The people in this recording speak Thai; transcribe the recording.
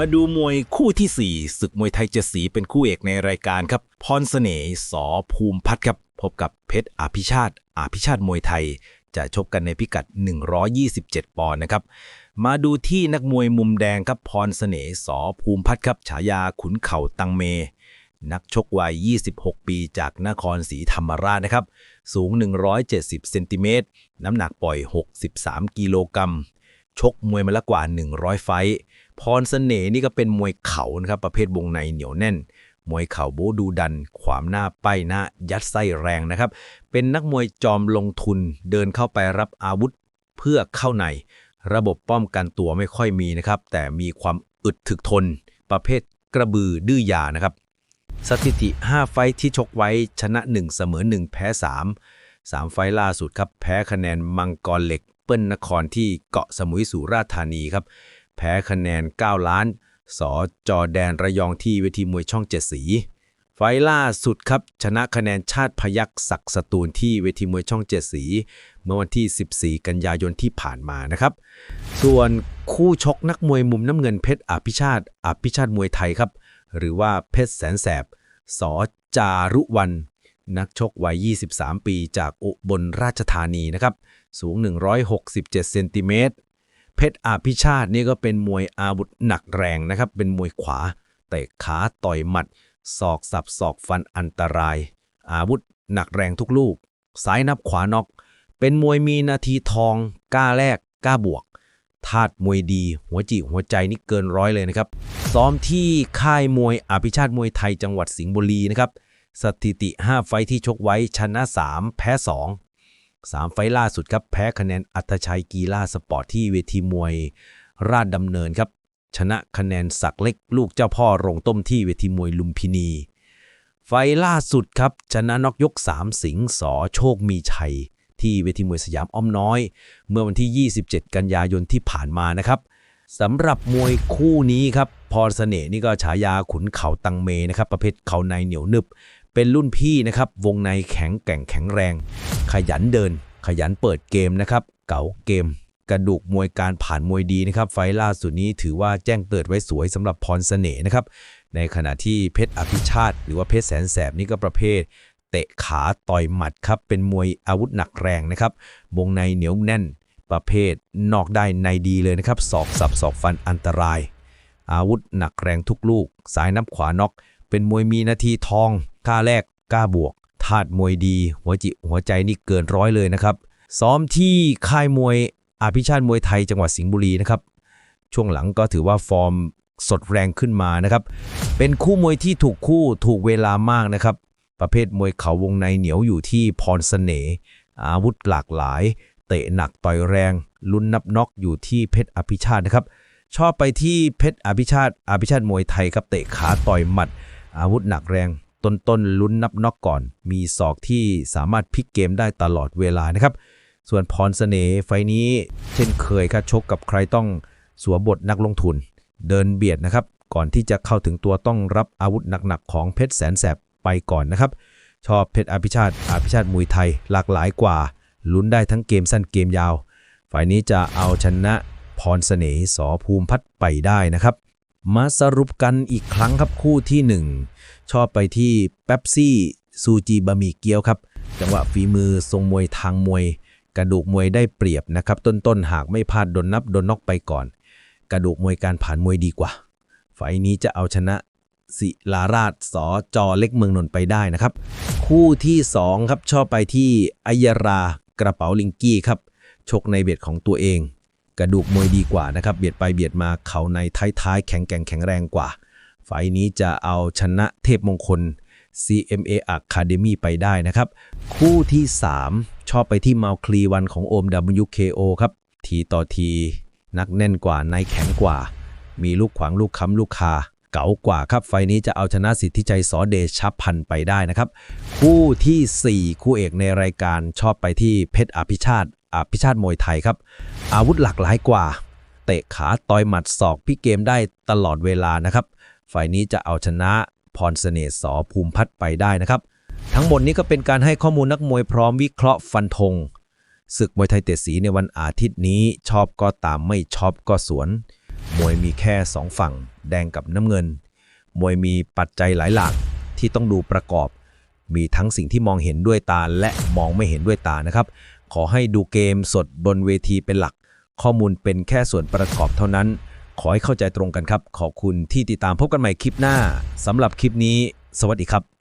มาดูมวยคู่ที่ 4 ศึกมวยไทยเจ็ดสีเป็นคู่เอกในรายการครับ พรเสน่ห์สอภูมิพัฒน์ครับ พบกับเพชรอภิชาติอภิชาติมวยไทย จะชกกันในพิกัด 127 ปอนด์นะครับ มาดูที่นักมวยมุมแดงครับพรเสน่ห์สอภูมิพัฒน์ครับฉายาขุนเข่าตังเม นักชกวัย 26 ปีจากนครศรีธรรมราชนะครับ สูง 170 เซนติเมตรน้ำหนักปล่อย 63 กิโลกรัม ชกมวยมาแล้วกว่า 100 ไฟพรเสน่ห์นี่ก็เป็นมวยเข่านะครับ ประเภทวงในเหนียวแน่น มวยเข่าโบดูดันขวามหน้าป้ายหน้า ยัดไส้แรงนะครับ เป็นนักมวยจอมลงทุนเดินเข้าไปรับอาวุธเพื่อเข้าใน ระบบป้องกันตัวไม่ค่อยมีนะครับ แต่มีความอึดถึกทน ประเภทกระบือดื้อยานะครับ สถิติ 5 ไฟที่ชกไว้ชนะ 1 เสมอ 1 แพ้ 3 3 ไฟล่าสุดครับ แพ้คะแนนมังกรเหล็ก เปิ้ลนครที่เกาะสมุยสุราษฎร์ธานีครับ แพ้คะแนน 9 ล้าน สอจอแดนระยองที่เวทีมวยช่องเจ็ดสี ไฟล่าสุดครับ ชนะคะแนนชาติพยักศักสตูลที่เวทีมวยช่องเจ็ดสี เมื่อวันที่ 14 กันยายนที่ผ่านมานะครับ ส่วนคู่ชกนักมวยมุมน้ำเงินเพชรอภิชาติอภิชาติมวยไทยครับ หรือว่าเพชรแสนแสบสอจารุวัน นักชกวัย 23 ปีจากอุบลราชธานีนะครับ สูง 167 เซนติเมตร เพชรอาภิชาตินี่ก็เป็นมวยอาวุธหนักแรงนะครับ เป็นมวยขวาเตะขาต่อยหมัด ศอกสับศอกฟันอันตราย อาวุธหนักแรงทุกลูก ซ้ายนับขวานอก เป็นมวยมีนาทีทอง กล้าแรก กล้าบวกธาตุมวยดี หัวจิหัวใจนี่เกินร้อยเลยนะครับ ซ้อมที่ค่ายมวยอภิชาติมวยไทยจังหวัดสิงห์บุรีนะครับ สถิติ 5 ไฟที่ชกไว้ชนะ 3 แพ้ 2 3 ไฟล่าสุดครับ แพ้คะแนนอัตชัยกีฬาสปอร์ตที่เวทีมวยราชดำเนินครับ ชนะคะแนนศักเล็กลูกเจ้าพ่อโรงต้มที่เวทีมวยลุมพินี ไฟล่าสุดครับ ชนะนอกยก 3 สิงห์สอโชคมีชัย ที่เวทีมวยสยามอ้อมน้อย เมื่อวันที่ 27 กันยายนที่ผ่านมานะครับสำหรับมวยคู่นี้ครับพรเสน่ห์นี่ก็ฉายาขุนเข่าตังเมนะครับ ประเภทเข่าในเหนียวนึบ เป็นรุ่นพี่นะครับ วงในแข็งแกร่งแข็งแรง ขยันเดิน ขยันเปิดเกมนะครับ เก๋าเกม กระดูกมวยการผ่านมวยดีนะครับ ไฟล่าสุดนี้ถือว่าแจ้งเกิดไว้สวยสำหรับพรเสน่ห์นะครับ ในขณะที่เพชรอภิชาติ หรือว่าเพชรแสนแสบนี่ก็ประเภทเตะขาต่อยหมัดครับ เป็นมวยอาวุธหนักแรงนะครับ วงในเหนียวแน่น ประเภทนอกได้ในดีเลยนะครับ ศอกสับศอกฟันอันตราย อาวุธหนักแรงทุกลูก สายนับขวานอก เป็นมวยมีนาทีทองกล้าแรกกล้าบวกธาตุมวยดี หัวจิหัวใจนี่เกินร้อยเลยนะครับ ซ้อมที่ค่ายมวยอภิชาติมวยไทยจังหวัดสิงห์บุรีนะครับ ช่วงหลังก็ถือว่าฟอร์มสดแรงขึ้นมานะครับ เป็นคู่มวยที่ถูกคู่ถูกเวลามากนะครับ ประเภทมวยเขาวงในเหนียวอยู่ที่พรเสน่ห์อาวุธหลากหลาย เตะหนักต่อยแรง ลุ้นนับน็อกอยู่ที่เพชรอภิชาตินะครับ ชอบไปที่เพชรอภิชาติอภิชาติมวยไทยครับเตะขาต่อยหมัด อาวุธหนักแรงต้นต้นๆลุ้นนับน็อกก่อน มีศอกที่สามารถพลิกเกมได้ตลอดเวลานะครับ ส่วนพรเสน่ห์ไฟนี้ เช่นเคยครับชกกับใครต้องสวมบทนักลงทุน เดินเบียดนะครับ ก่อนที่จะเข้าถึงตัวต้องรับอาวุธหนักๆของเพชรแสนแสบไปก่อนนะครับ ชอบเพชรอภิชาติอภิชาติมวยไทยหลากหลายกว่า ลุ้นได้ทั้งเกมสั้นเกมยาว ฝ่ายนี้จะเอาชนะพรเสน่ห์สอภูมิพัฒไปได้นะครับ มาสรุปกันอีกครั้งครับคู่ที่ 1 ชอบไปที่เป๊ปซี่ซูจีบะหมี่เกี๊ยวครับ จังหวะฝีมือทรงมวยทางมวย กระดูกมวยได้เปรียบนะครับ ต้นๆหากไม่พลาดโดนนับโดนน็อกไปก่อน กระดูกมวยการผ่านมวยดีกว่าไฟล์นี้จะเอาชนะศิลาราชสอจอเล็กเมืองนนท์ไปได้นะครับ คู่ที่2ครับชอบไปที่อัยารากระเป๋าลิงกี้ครับชกในเบียดของตัวเอง กระดูกมวยดีกว่านะครับ เบียดไปเบียดมาเขาในท้ายๆ แข็งแกร่งแข็งแรงกว่าไฟนี้จะเอาชนะเทพมงคล CMA Academy ไปได้นะครับ คู่ที่ 3 ชอบไปที่เมาคลีวันของโอม WKO ครับ ทีต่อทีนักแน่นกว่าในแข็งกว่า มีลูกขวางลูกค้ำลูกคา เก๋ากว่าครับ ไฟนี้จะเอาชนะสิทธิใจสอเดชพันไปได้นะครับ คู่ทีสี่4 คู่เอกในรายการชอบไปที่เพชรอภิชาติ อภิชาติมวยไทยครับ อาวุธหลากหลายกว่า เตะขาต่อยหมัดศอกพี่เกมได้ตลอดเวลานะครับ ฝ่ายนี้จะเอาชนะพรเสน่ห์สอภูมิพัฒน์ไปได้นะครับ ทั้งหมดนี้ก็เป็นการให้ข้อมูลนักมวยพร้อมวิเคราะห์ฟันธงศึกมวยไทยเตะสีในวันอาทิตย์นี้ ชอบก็ตามไม่ชอบก็สวน มวยมีแค่สองฝั่ง แดงกับน้ำเงิน มวยมีปัจจัยหลายหลากที่ต้องดูประกอบ มีทั้งสิ่งที่มองเห็นด้วยตาและมองไม่เห็นด้วยตานะครับ ขอให้ดูเกมสดบนเวทีเป็นหลัก ข้อมูลเป็นแค่ส่วนประกอบเท่านั้น ขอให้เข้าใจตรงกันครับ ขอบคุณที่ติดตามพบกันใหม่คลิปหน้าสำหรับคลิปนี้ สวัสดีครับ